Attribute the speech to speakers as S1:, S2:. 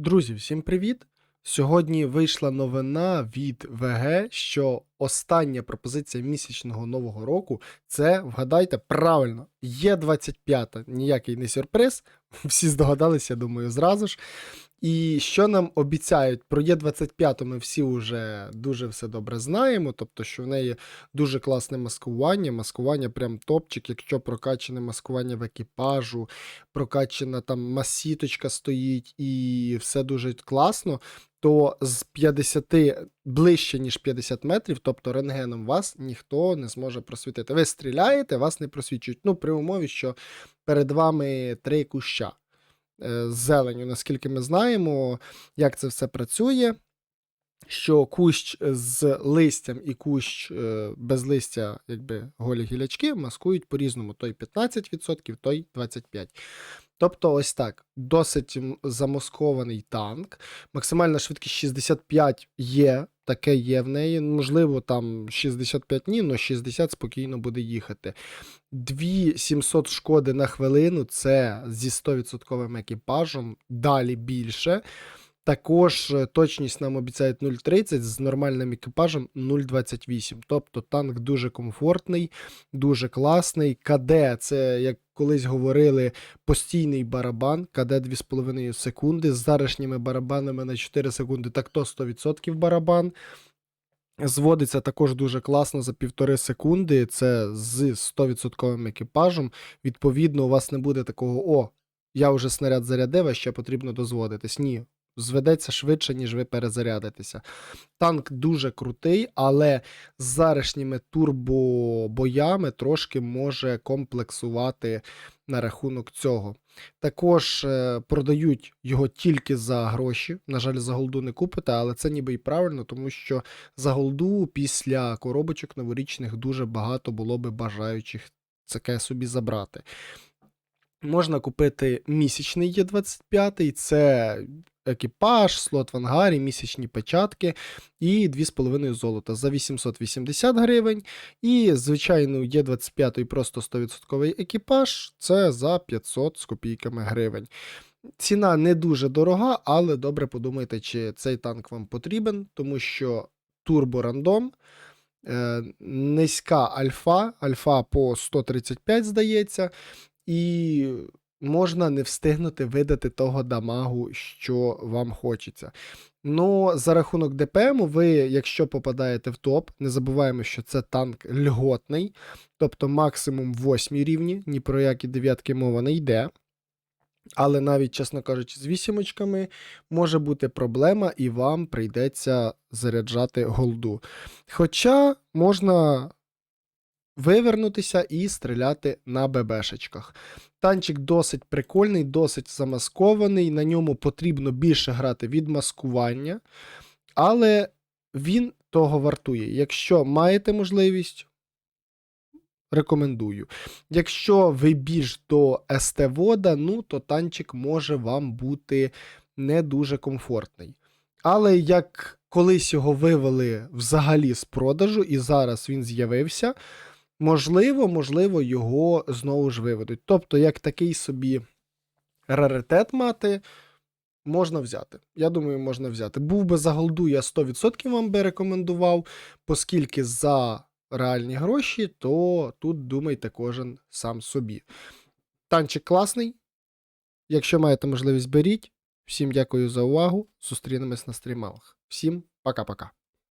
S1: Друзі, всім привіт! Сьогодні вийшла новина від ВГ, що остання пропозиція місячного нового року це, вгадайте, правильно, є 25 ніякий не сюрприз. Всі здогадалися, я думаю, зразу ж. І що нам обіцяють про Є25 ми всі вже дуже все добре знаємо. Тобто, що в неї дуже класне маскування, маскування прям топчик, якщо прокачане маскування в екіпажу, прокачана там масіточка стоїть і все дуже класно, то з 50 ближче, ніж 50 метрів, тобто рентгеном вас ніхто не зможе просвітити. Ви стріляєте, вас не просвічують. Ну, при умові, що перед вами три куща з зеленю, наскільки ми знаємо, як це все працює. Що кущ з листям і кущ е, без листя, якби голі гілячки, маскують по-різному: той 15%, той 25%. Тобто, ось так, досить замаскований танк. Максимальна швидкість 65 є, таке є в неї. Можливо, там 65 ні, але 60 спокійно буде їхати. 2700 шкоди на хвилину це зі 100% екіпажем, далі більше. Також е, точність нам обіцяють 0,30 з нормальним екіпажем 0,28. Тобто танк дуже комфортний, дуже класний. КД це, як колись говорили, постійний барабан, КД 2,5 секунди. З зарашніми барабанами на 4 секунди, так то 100% барабан. Зводиться також дуже класно за півтори секунди. Це з 100% екіпажем. Відповідно, у вас не буде такого: о, я вже снаряд зарядив, а ще потрібно дозводитись. Ні, зведеться швидше, ніж ви перезарядитеся. Танк дуже крутий, але з зарашніми турбобоями трошки може комплексувати на рахунок цього. Також е, продають його тільки за гроші. На жаль, за голду не купите, але це ніби і правильно, тому що за голду після коробочок новорічних дуже багато було би бажаючих таке собі забрати. Можна купити місячний Є25, це екіпаж, слот в ангарі, місячні печатки і 2,5 золота за 880 гривень. І, звичайно, Є25 просто 100% екіпаж, це за 500 з копійками гривень. Ціна не дуже дорога, але добре подумайте, чи цей танк вам потрібен, тому що турборандом. Е, низька альфа, альфа по 135, здається, і можна не встигнути видати того дамагу, що вам хочеться. Ну, за рахунок ДПМу, ви, якщо попадаєте в топ, не забуваємо, що це танк льготний, тобто максимум 8 рівні, ні про які дев'ятки мова не йде. Але навіть, чесно кажучи, з вісімочками може бути проблема, і вам прийдеться заряджати голду. Хоча можна вивернутися і стріляти на ББшечках. Танчик досить прикольний, досить замаскований. На ньому потрібно більше грати від маскування, але він того вартує. Якщо маєте можливість, рекомендую. Якщо ви більш до СТ-вода, ну то танчик може вам бути не дуже комфортний. Але як колись його вивели взагалі з продажу, і зараз він з'явився, можливо, можливо, його знову ж виведуть. Тобто, як такий собі раритет мати, можна взяти. Я думаю, можна взяти. Був би за голду, я 100% вам би рекомендував, оскільки за реальні гроші, то тут думайте кожен сам собі. Танчик класний. Якщо маєте можливість, беріть. Всім дякую за увагу. Зустрінемось на стрімах. Всім пока-пока.